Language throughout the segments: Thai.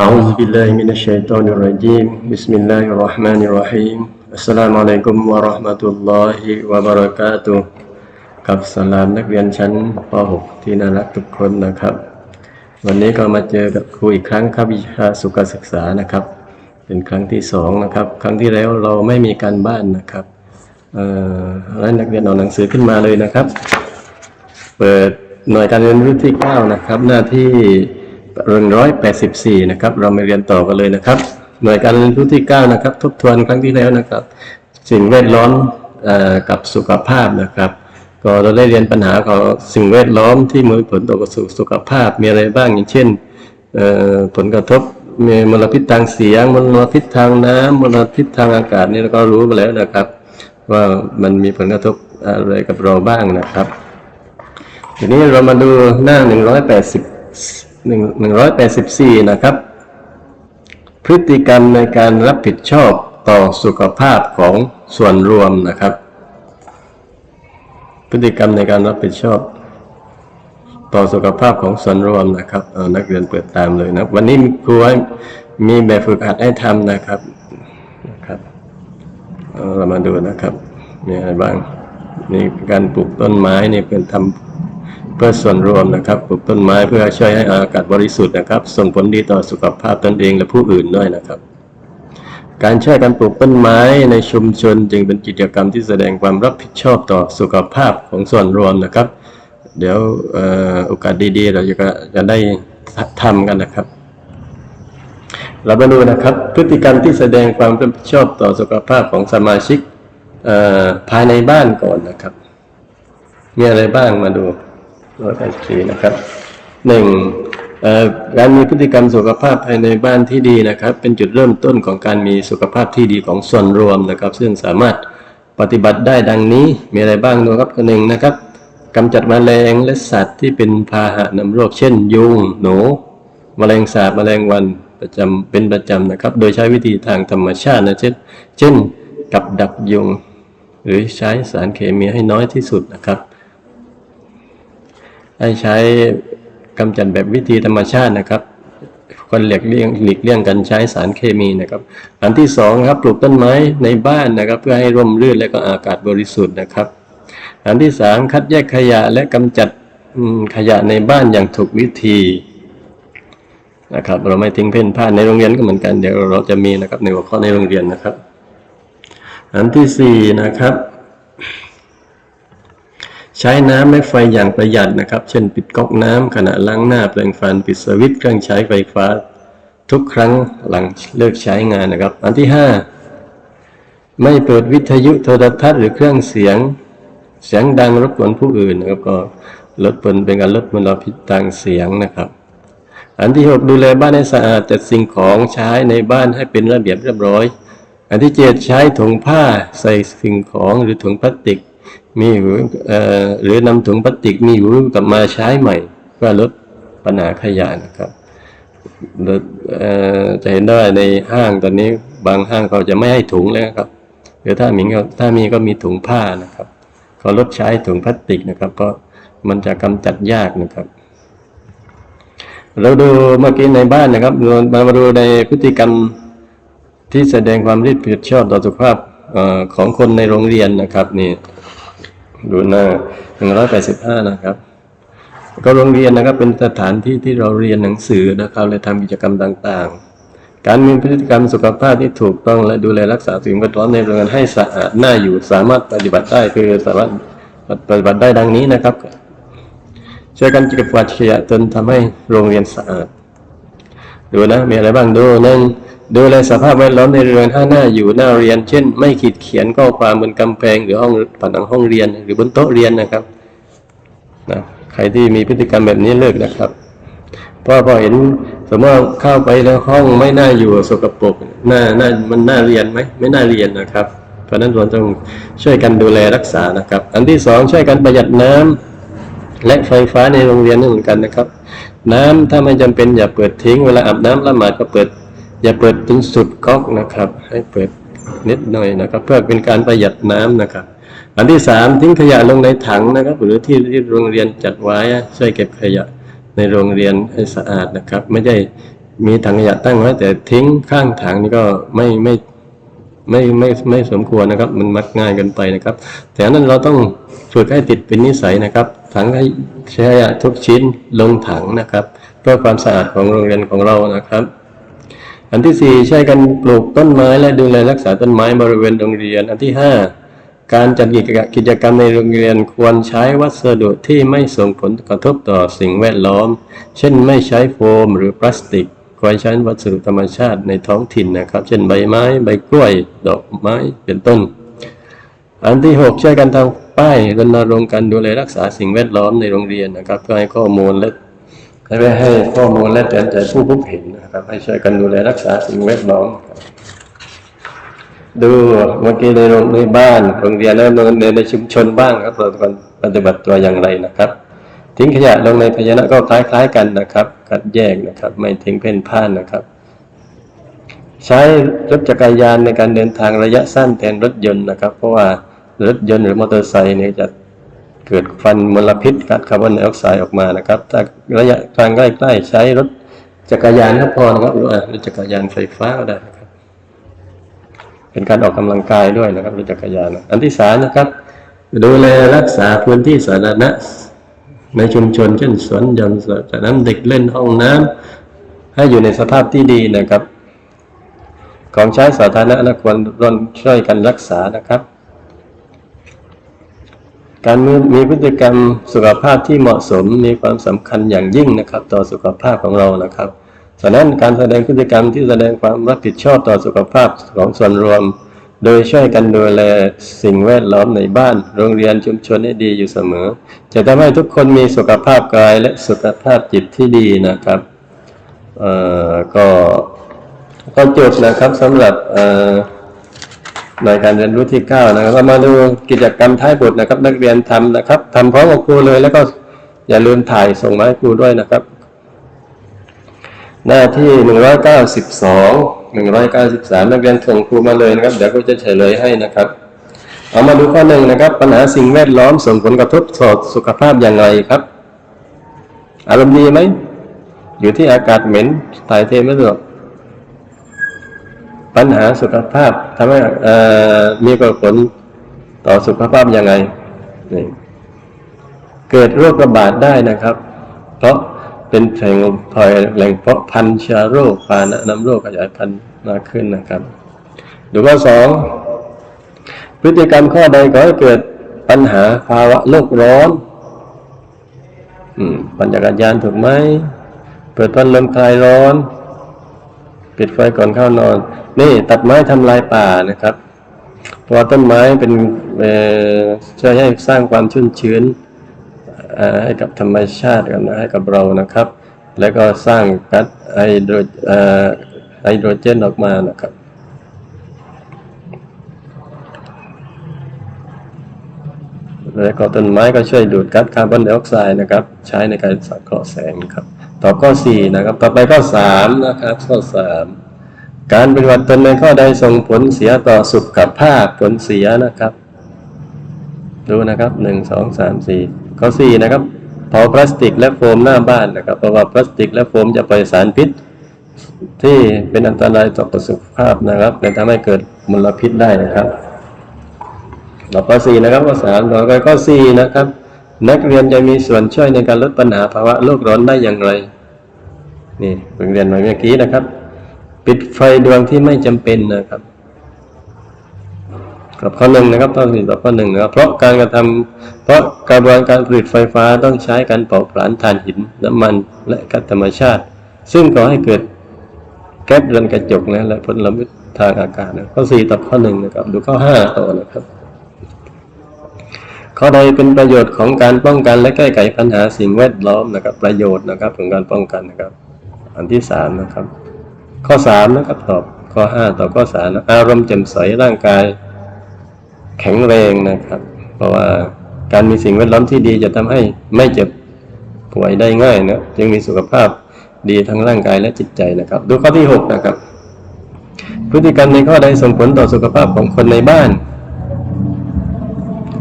أعوذ بالله من الشيطان الرجيم بسم الله الرحمن الرحيم السلام عليكم ورحمة الله وبركاته กับสลามนักเรียนชั้นป .6 ที่น่ารักทุกคนนะครับ วันนี้ก็มาเจอกับครูอีกครั้งครับวิชาสุขศึกษานะครับ เป็นครั้งที่สองนะครับ ครั้งที่แล้วเราไม่มีการบ้านนะครับเอ่อแล้วนักเรียนเอาหนังสือขึ้นมาเลยนะครับ เปิดหน่วยการเรียนรู้ที่ 9 นะครับ หน้าที่ 184นะครับ เรามาเรียนต่อกันเลยนะครับหน่วยการเรียนรู้ที่9นะครับ ทบทวนครั้งที่แล้วนะครับ สิ่งแวดล้อมอกับสุขภาพนะครับ ก็เราได้เรียนปัญหาของสิ่งแวดล้อมที่มีผลต่อสุขภาพมีอะไรบ้างอย่างเช่นผลกระทบมีมลพิษทางเสียงมลพิษทางน้ำมลพิษทางอากาศนี่เราก็รู้ไปแล้วนะครับ ว่ามันมีผลกระทบอะไรกับเราบ้างนะครับ ทีนี้เรามาดูหน้า180 184นะครับ พฤติกรรมในการรับผิดชอบต่อสุขภาพของส่วนรวมนะครับ พฤติกรรมในการรับผิดชอบ ต่อสุขภาพของส่วนรวมนะครับเอานักเรียนเปิดตามเลยนะวันนี้ครูให้มีแบบฝึกหัดให้ทำนะครับนะครับเเรามาดูนะครับมีอะไรบ้างนี่การปลูกต้นไม้นี่เป็นทำ เพื่อส่วนรวมนะครับปลูกต้นไม้เพื่อช่วยให้อากาศบริสุทธิ์นะครับ ส่งผลดีต่อสุขภาพตนเองและผู้อื่นด้วยนะครับการช่วยกันปลูกต้นไม้ในชุมชนจึงเป็นกิจกรรมที่แสดงความรับผิดชอบต่อสุขภาพของส่วนรวมนะครับ เดี๋ยวเอ่อโอกาสดีๆ เราจะจะได้ทำกันนะครับ เรามาดูนะครับ พฤติกรรมที่แสดงความรับผิดชอบต่อสุขภาพของสมาชิกภายในบ้านก่อนนะครับ มีอะไรบ้างมาดู ร้อยแปดสิบสี่นะครับหนึ่งการมีพฤติกรรมสุขภาพภายในบ้านที่ดีนะครับ เป็นจุดเริ่มต้นของการมีสุขภาพที่ดีของส่วนรวมนะครับ ซึ่งสามารถปฏิบัติได้ดังนี้มีอะไรบ้างนะครับหนึ่งนะครับกำจัดแมลงและสัตว์ที่เป็นพาหะนำโรค เช่น ยุงหนูแมลงสาบแมลงวันประจำเป็นประจำนะครับ โดยใช้วิธีทางธรรมชาตินะเช่นเช่น กับดักยุง หรือใช้สารเคมีให้น้อยที่สุดนะครับ ให้ใช้กำจัดแบบวิธีธรรมชาตินะครับคนหลีกเลี่ยงหลีกเลี่ยงการใช้สารเคมีนะครับ อันที่สองครับปลูกต้นไม้ในบ้านนะครับ เพื่อให้ร่มรื่นและก็อากาศบริสุทธิ์นะครับ อันที่สามคัดแยกขยะและกำจัดขยะในบ้านอย่างถูกวิธีนะครับเราไม่ทิ้งเพ่นพ่านในโรงเรียนก็เหมือนกันเดี๋ยวเราจะมีนะครับในหัวข้อในโรงเรียนนะครับ อันที่สี่นะครับ ใช้น้ำและไฟอย่างประหยัดนะครับ เช่นปิดก๊อกน้ำขณะล้างหน้าแปรงฟันปิดสวิตช์เครื่องใช้ไฟฟ้า ทุกครั้งหลังเลิกใช้งานนะครับ อันที่ห้าไม่เปิดวิทยุโทรทัศน์หรือเครื่องเสียง เสียงดังรบกวนผู้อื่นนะครับก็ลดผลเป็นการลดมลพิษทางเสียงนะครับ อันที่หกดูแลบ้านให้สะอาดจัดสิ่งของใช้ในบ้านให้เป็นระเบียบเรียบร้อย อันที่เจ็ดใช้ถุงผ้าใส่สิ่งของหรือถุงพลาสติก มีหูเอ่อหรือนำถุงพลาสติกมีหูกลับมาใช้ใหม่เพื่อลดปัญหาขยะนะครับเอ่อจะเห็นได้ในห้างตอนนี้บางห้างเขาจะไม่ให้ถุงแล้วครับหรือถ้ามีก็ถ้ามีก็มีถุงผ้านะครับเขาลดใช้ถุงพลาสติกนะครับ เพราะมันจะกำจัดยากนะครับ เราดูเมื่อกี้ในบ้านนะครับเรามาดูในพฤติกรรมที่แสดงความรับผิดชอบต่อสุขภาพของคนในโรงเรียนนะครับนี่ ดูหน้า185นะครับ ก็โรงเรียนนะครับเป็นสถานที่ที่เราเรียนหนังสือนะครับและทำกิจกรรมต่างๆ การมีพฤติกรรมสุขภาพที่ถูกต้องและดูแลรักษาสิ่งแวดล้อมในโรงเรียนให้สะอาดน่าอยู่สามารถปฏิบัติได้คือสามารถปฏิบัติได้ดังนี้นะครับช่วยกันเก็บกวาดขยะจนทำให้โรงเรียนสะอาดดูนะมีอะไรบ้างดูหนึ่ง ดูแลสภาพแวดล้อมในเรือนถ้าหน้าอยู่หน้าเรียน เช่น ไม่ขีดเขียนข้อความบนกำแพงหรือห้องผนังห้องเรียน หรือบนโต๊ะเรียนนะครับนะใครที่มีพฤติกรรมแบบนี้เลิกนะครับเพราะพอเห็นสมมติเข้าไปแล้วห้องไม่น่าอยู่สกปรกหน้าหน้ามันน่าเรียนไหมไม่น่าเรียนนะครับ เพราะนั้นเราต้องช่วยกันดูแลรักษานะครับ อันที่สองช่วยกันประหยัดน้ำและไฟฟ้าในโรงเรียนนี่เหมือนกันนะครับ น้ำถ้าไม่จำเป็นอย่าเปิดทิ้งเวลาอาบน้ำละหมาดก็เปิด อย่าเปิดจนสุดก๊อกนะครับ ให้เปิดนิดหน่อยนะครับ เพื่อเป็นการประหยัดน้ำนะครับ อันที่สามทิ้งขยะลงในถังนะครับ หรือที่ที่โรงเรียนจัดไว้ช่วยเก็บขยะในโรงเรียนให้สะอาดนะครับ ไม่ใช่มีถังขยะตั้งไว้แต่ทิ้งข้างถังนี่ก็ไม่ไม่ไม่ไม่ไม่ไม่สมควรนะครับ มันมักง่ายเกินไปนะครับ แต่นนั้นเราต้องฝึกให้ติดเป็นนิสัยนะครับ ถังขยะทุกชิ้นลงถังนะครับเพื่อความสะอาดของโรงเรียนของเรานะครับ อันที่สี่ใช้กันปลูกต้นไม้และดูแลรักษาต้นไม้บริเวณโรงเรียน อันที่ห้าการจัดกิจกรรมในโรงเรียนควรใช้วัสดุที่ไม่ส่งผลกระทบต่อสิ่งแวดล้อม เช่นไม่ใช้โฟมหรือพลาสติก ควรใช้วัสดุธรรมชาติในท้องถิ่นนะครับ เช่นใบไม้ ใบกล้วย ดอกไม้ เป็นต้น อันที่หกช่วยกันทำป้ายรณรงค์การดูแลรักษาสิ่งแวดล้อมในโรงเรียนนะครับเพื่อให้ข้อมูลและ ให้ให้ข้อมูลและเตือนใจผู้พบเห็นนะครับ ให้ช่วยกันดูแลรักษาสิ่งแวดล้อมดูเมื่อกี้ในโรงในบ้านโรงเรียนแล้วในในชุมชนบ้างครับเราควรปฏิบัติตัวอย่างไรนะครับ ทิ้งขยะลงในภาชนะก็คล้าย ๆ กันนะครับคัดแยกนะครับ ไม่ทิ้งเพ่นพ่านนะครับ ใช้รถจักรยานในการเดินทางระยะสั้นแทนรถยนต์นะครับ เพราะว่ารถยนต์หรือมอเตอร์ไซค์เนี่ยจะ เกิดควันมลพิษก๊าซคาร์บอนไดออกไซด์ออกมานะครับถ้าระยะทางใกล้ๆใช้รถจักรยานก็พอนะครับหรือรถจักรยานไฟฟ้าก็ได้นะครับ เป็นการออกกำลังกายด้วยนะครับรถจักรยาน อันที่สามนะครับดูแลรักษาพื้นที่สาธารณะในชุมชนเช่นสวนหย่อมสระน้ำเด็กเล่นห้องน้ำให้อยู่ในสภาพที่ดีนะครับ ของใช้สาธารณะนะควรร่วมช่วยกันรักษานะครับ การมีพฤติกรรมสุขภาพที่เหมาะสมมีความสำคัญอย่างยิ่งนะครับ ต่อสุขภาพของเรานะครับฉะนั้นการแสดงพฤติกรรมที่แสดงความรับผิดชอบต่อสุขภาพของส่วนรวม โดยช่วยกันดูแลสิ่งแวดล้อมในบ้าน โรงเรียนชุมชนให้ดีอยู่เสมอ จะทำให้ทุกคนมีสุขภาพกายและสุขภาพจิตที่ดีนะครับเอ่อก็ก็จบนะครับสำหรับเอ่อ ในการเรียนรู้ที่ 9 นะครับมาดูกิจกรรมท้ายบทนะครับ นักเรียนทำนะครับทำพร้อมกับครูเลย แล้วก็อย่าลืมถ่ายส่งมาให้ครูด้วยนะครับ หน้าที่ 192 193 นักเรียนส่งครูมาเลยนะครับ เดี๋ยวก็จะเฉลยให้นะครับ เอามาดูข้อหนึ่งนะครับ ปัญหาสิ่งแวดล้อมส่งผลกระทบต่อสุขภาพอย่างไรครับ อารมณ์ดีไหมอยู่ที่อากาศเหม็นถ่ายเทไม่สะดวก ปัญหาสุขภาพทำให้มีผลต่อสุขภาพยังไง เกิดโรคระบาดได้นะครับ เพราะเป็นแหล่งพลอยแหล่งเพาะพันธุ์เชื้อโรคพานะนำโรคขยายพันธุ์มากขึ้นนะครับดูข้อสองพฤติกรรมข้อใดก่อให้เกิดปัญหาภาวะโลกร้อนอืมปั่นจักรยานถูกไหม เปิดพัดลมคลายร้อน ปิดไฟก่อนเข้านอน นี่ตัดไม้ทำลายป่านะครับ เพราะต้นไม้เป็นช่วยให้สร้างความชุ่มชื้นให้กับธรรมชาติกันนะให้กับเรานะครับ แล้วก็สร้างก๊าซไฮโดรไฮโดรเจนออกมานะครับแล้วก็ต้นไม้ก็ช่วยดูดก๊าซคาร์บอนไดออกไซด์นะครับ ใช้ในการสังเคราะห์แสงครับ ต่อข้อสี่นะครับ ต่อไปข้อสามนะครับ ข้อสามการปฏิบัติตนในข้อใดส่งผลเสียต่อสุขภาพผลเสียนะครับ ดูนะครับหนึ่งสองสามสี่ข้อสี่นะครับเผาพลาสติกและโฟมหน้าบ้านนะครับ เพราะว่าพลาสติกและโฟมจะปล่อยสารพิษ ที่เป็นอันตรายต่อสุขภาพนะครับและทำให้เกิดมลพิษได้นะครับต่อข้อสี่นะครับข้อสามต่อไปข้อสี่นะครับ นักเรียนจะมีส่วนช่วยในการลดปัญหาภาวะโลกร้อนได้อย่างไร นี่เพิ่งเรียนมาเมื่อกี้นะครับ ปิดไฟดวงที่ไม่จำเป็นนะครับกับข้อหนึ่งนะครับข้อสี่ต่อข้อหนึ่งนะครับเพราะการกระทำเพราะกระบวนการผลิตไฟฟ้าต้องใช้การเผาผลาญถ่านหินน้ำมันและก๊าซธรรมชาติ ซึ่งก่อให้เกิดแก๊สเรือนกระจกนะและพลพิษทางอากาศนะข้อสี่ต่อข้อหนึ่งนะครับ ดูข้อห้าต่อนะครับ ข้อใดเป็นประโยชน์ของการป้องกันและแก้ไขปัญหาสิ่งแวดล้อมนะครับ ประโยชน์นะครับของการป้องกันนะครับ อันที่สามนะครับ ข้อสามนะครับตอบข้อห้าต่อข้อสามนะอารมณ์แจ่มใสร่างกาย แข็งแรงนะครับ เพราะว่าการมีสิ่งแวดล้อมที่ดีจะทำให้ไม่เจ็บป่วยได้ง่ายนะจึงมีสุขภาพดีทั้งร่างกายและจิตใจนะครับ ดูข้อที่หกนะครับ พฤติกรรมในข้อใดส่งผลต่อสุขภาพของคนในบ้าน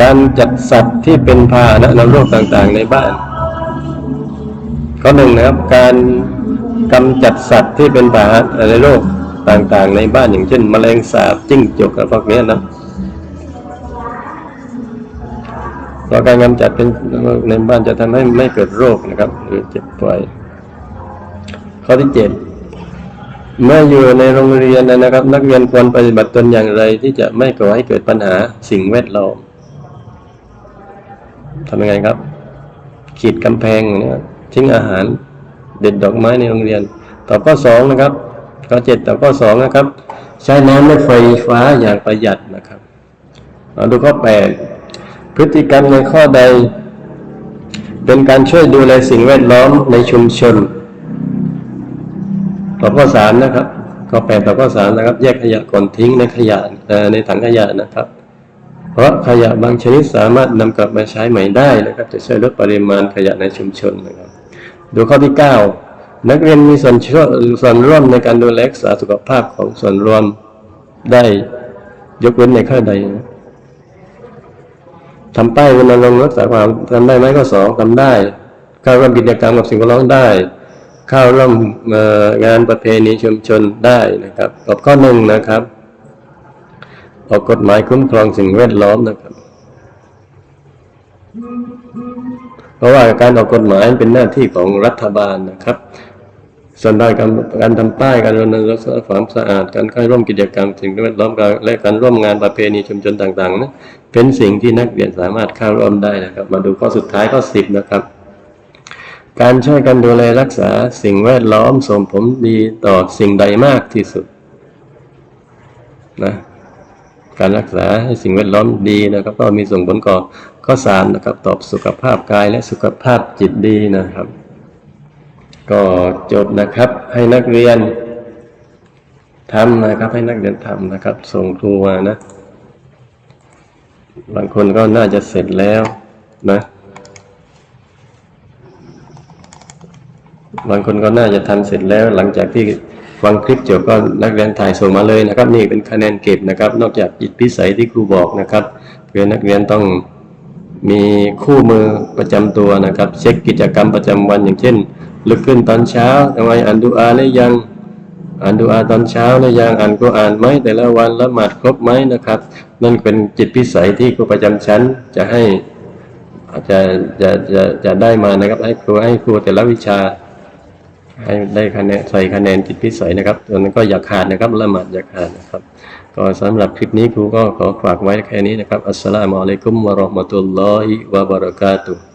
การจัดสัตว์ที่เป็นพาหนะนำโรคต่างๆในบ้าน ข้อหนึ่งนะครับ การ กำจัดสัตว์ที่เป็นปาหะในโลกต่างๆ ในบ้านอย่างเช่น แมลงสาบจิ้งจกอะไรพวกนี้นะเพราะการกำจัดเป็นในบ้านจะทำให้ไม่เกิดโรคนะครับ หรือเจ็บป่วยข้อที่เจ็ดเมื่ออยู่ในโรงเรียนนะครับ นักเรียนควรปฏิบัติตนอย่างไรที่จะไม่ก่อให้เกิดปัญหาสิ่งแวดล้อมทำยังไงครับ ขีดกำแพงเนี่ยทิ้งอาหาร เด็ดดอกไม้ในโรงเรียน ต่อข้อสองนะครับข้อเจ็ดต่อข้อสองนะครับ ใช้น้ำและไฟฟ้าอย่างประหยัดนะครับมาดูข้อแปดพฤติกรรมในข้อใด เป็นการช่วยดูแลสิ่งแวดล้อมในชุมชน ต่อข้อสามนะครับข้อแปดต่อข้อสามนะครับ แยกขยะก่อนทิ้งในขยะเอ่ในถังขยะนะครับเพราะขยะบางชนิดสามารถนำกลับมาใช้ใหม่ได้นะครับ จะช่วยลดปริมาณขยะในชุมชนนะครับ ดูข้อที่ 9 นักเรียนมีส่วนช่วยส่วนร่วมในการดูแลรักษาสุขภาพของส่วนรวมได้ยกเว้นในข้อใดนะทำป้ายรณรงค์รักษาความทำได้ไหมข้อสองทำได้เข้าร่วมกิจกรรมกับสิ่งแวดล้อมได้ เข้าร่วมเอ่องานประเพณีชุมชนได้นะครับกับข้อหนึ่งนะครับออกกฎหมายคุ้มครองสิ่งแวดล้อมนะครับ ราะว่าการออกกฎหมายเป็นหน้าที่ของรัฐบาลนะครับส่วนด้านการการทำป้ายการรณรงค์รักษาความสะอาดการเข้าร่วมกิจกรรมสิ่งแวดล้อมและการร่วมงานประเพณีชุมชนต่างๆนะเป็นสิ่งที่นักเรียนสามารถเข้าร่วมได้นะครับ มาดูข้อสุดท้ายข้อสิบนะครับ การช่วยกันดูแลรักษาสิ่งแวดล้อมส่งผลดีต่อสิ่งใดมากที่สุดนะ การรักษาให้สิ่งแวดล้อมดีนะครับ ก็มีส่งผลก่อข้อสามนะครับตอบสุขภาพกายและสุขภาพจิตดีนะครับ ก็จบนะครับให้นักเรียนทำนะครับ ให้นักเรียนทำนะครับ ส่งครูมานะ บางคนก็น่าจะเสร็จแล้วนะ บางคนก็น่าจะทำเสร็จแล้วหลังจากที่ ฟังคลิปจบก็นักเรียนถ่ายส่งมาเลยนะครับ นี่เป็นคะแนนเก็บนะครับ นอกจากจิตพิสัยที่ครูบอกนะครับเพื่อนักเรียนต้องมีคู่มือประจำตัวนะครับ เช็คกิจกรรมประจำวันอย่างเช่นลุกขึ้นตอนเช้าทำไมอ่านดูอาหรือยังอ่านดูอาตอนเช้าหรือยังอ่านก็อ่านไหมแต่ละวันละหมาดครบไหมนะครับ นั่นเป็นจิตพิสัยที่ครูประจำชั้นจะให้จะจะจะจะได้มานะครับให้ครูให้ครูแต่ละวิชา ให้ได้คะแนนใส่คะแนนจิตพิสัยนะครับตัวนั้นก็อย่าขาดนะครับละหมาดอย่าขาดนะครับ ก็สำหรับคลิปนี้ครูก็ขอฝากไว้แค่นี้นะครับ อัสสลามุอะลัยกุมวะเราะห์มะตุลลอฮิวะบะเราะกาตุฮ์